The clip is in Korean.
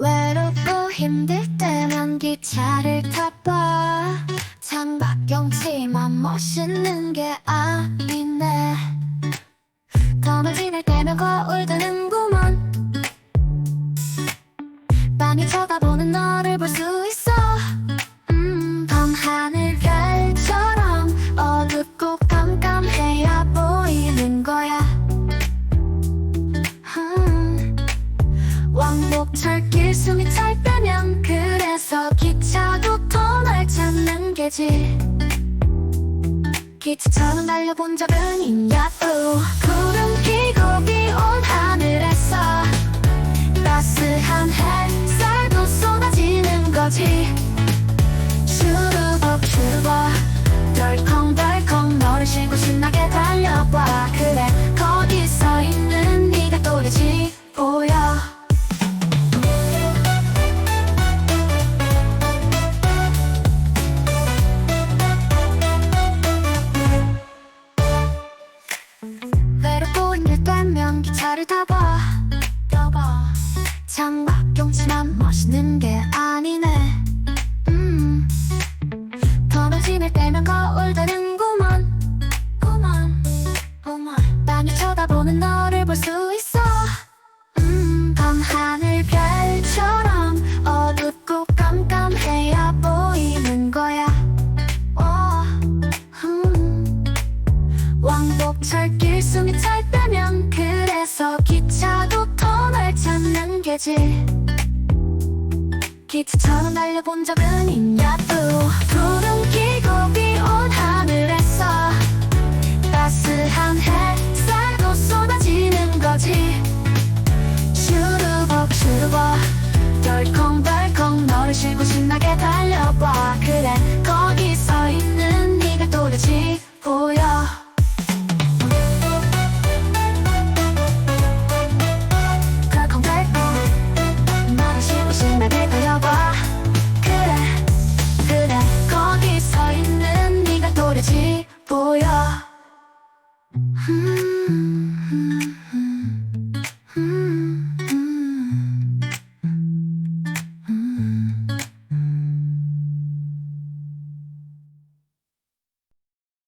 외롭고 힘들 때면 기차를 타봐. 창밖경치만 멋있는 게 아니네. 밤을 지낼 때면 거울 드는구먼. 많이 쳐다보 철길 숨이 찰 때면 그래서 기차도 터널 찾는 게지. 기차처럼 달려본 적은 있냐 외롭고 힘들 때면 기차를 타봐. 타봐. 창밖 경치만 멋있는 게 아니네. 음. 지낼 때면 거울 되는구먼. 구먼. 구먼. 많이 쳐다보는 너를 볼 수 있어 철길 숨이 찰 때면 그래서 기차도 터널 찾는 게지. 기차처럼 달려본 적은 있냐